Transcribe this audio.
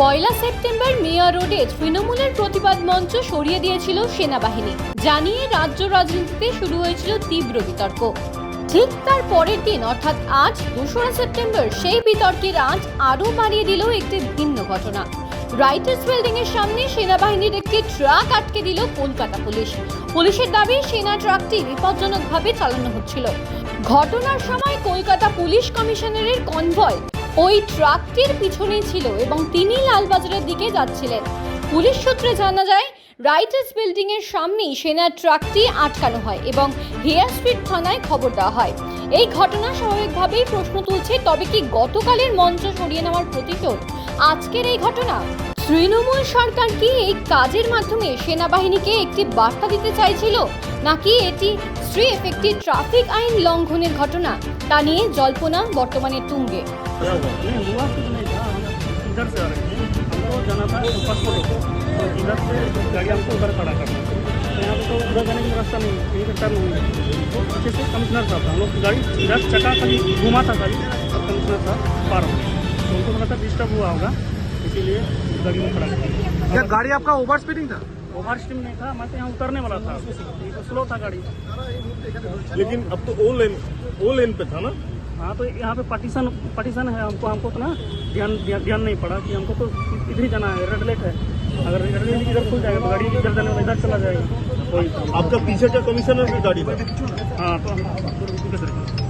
পয়লা September মিয়া রোডে তৃণমূলের প্রতিবাদ মঞ্চ সরিয়ে দিয়েছিল সেনাবাহিনী। জানিয়ে রাজ্য রাজনীতিতে শুরু হয়েছিল তীব্র বিতর্ক। ঠিক তার পরের দিন, অর্থাৎ আজ, দোসরা সেপ্টেম্বর, সেই বিতর্কের আজ আরও বাড়িয়ে দিল একটি ভিন্ন ঘটনা। রাইটার্স বিল্ডিং এর সামনে সেনাবাহিনীর একটি ট্রাক আটকে দিল কলকাতা পুলিশ। পুলিশের দাবি, সেনা ট্রাকটি বিপজ্জনকভাবে চালানো হচ্ছিল। ঘটনার সময় কলকাতা পুলিশ কমিশনারের কনভয় ওই ট্রাকটির পিছনেই ছিল এবং তিনি লালবাজারের দিকে যাচ্ছিলেন। পুলিশ সূত্রে জানা যায়, রাইটার্স বিল্ডিং এর সামনেই সেনার ট্রাকটি আটকানো হয় এবং হেয়ার স্ট্রিট থানায় খবর দেওয়া হয়। এই ঘটনা স্বাভাবিকভাবেই প্রশ্ন তুলছে, তবে কি গতকালের মঞ্চ সরিয়ে নেওয়ার প্রতিশোধ? আজকের এই ঘটনা? তৃণমূল সরকার কি এই কাজের মাধ্যমে সেনাবাহিনীকে একটি বার্তা দিতে চাইছিল? নাকি এটি স্ট্রিফ একটি ট্রাফিক আইন লঙ্ঘনের ঘটনা তা নিয়ে জল্পনা বর্তমানে তুঙ্গে क्या हुआ नहीं हुआ कुछ नहीं था हम इधर से आ रहे थे हमको जाना था पासपोर्ट को तो इधर से गाड़ी हमको उधर खड़ा करना तो यहाँ पे तो उधर जाने का रास्ता नहीं कहीं का टर्न नहीं है तो पीछे से कमिश्नर साहब था हम लोग गाड़ी इधर चका खाली घुमा था खाली और कमिश्नर साहब पार हो गए तो उनको लगा था डिस्टर्ब हुआ होगा इसीलिए गाड़ी में खड़ा क्या किया गाड़ी आपका ओवर स्पीडिंग था ओवर स्टीम नहीं था मैं तो यहाँ उतरने वाला था। तो स्लो था गाड़ी। लेकिन अब तो ओ लेन ओ लेन पे था ना? हाँ तो यहाँ पे पार्टीशन पार्टीशन है हमको हमको तो ना ध्यान ध्यान नहीं पड़ा कि हमको तो इधर ही जाना है रेड लाइट है। अगर रेड लाइट इधर खुल जाएगा तो गाड़ी इधर जाने वाला इधर चला जाएगा। था। आपका पीछे का कमिश्नर की गाड़ी था हाँ तो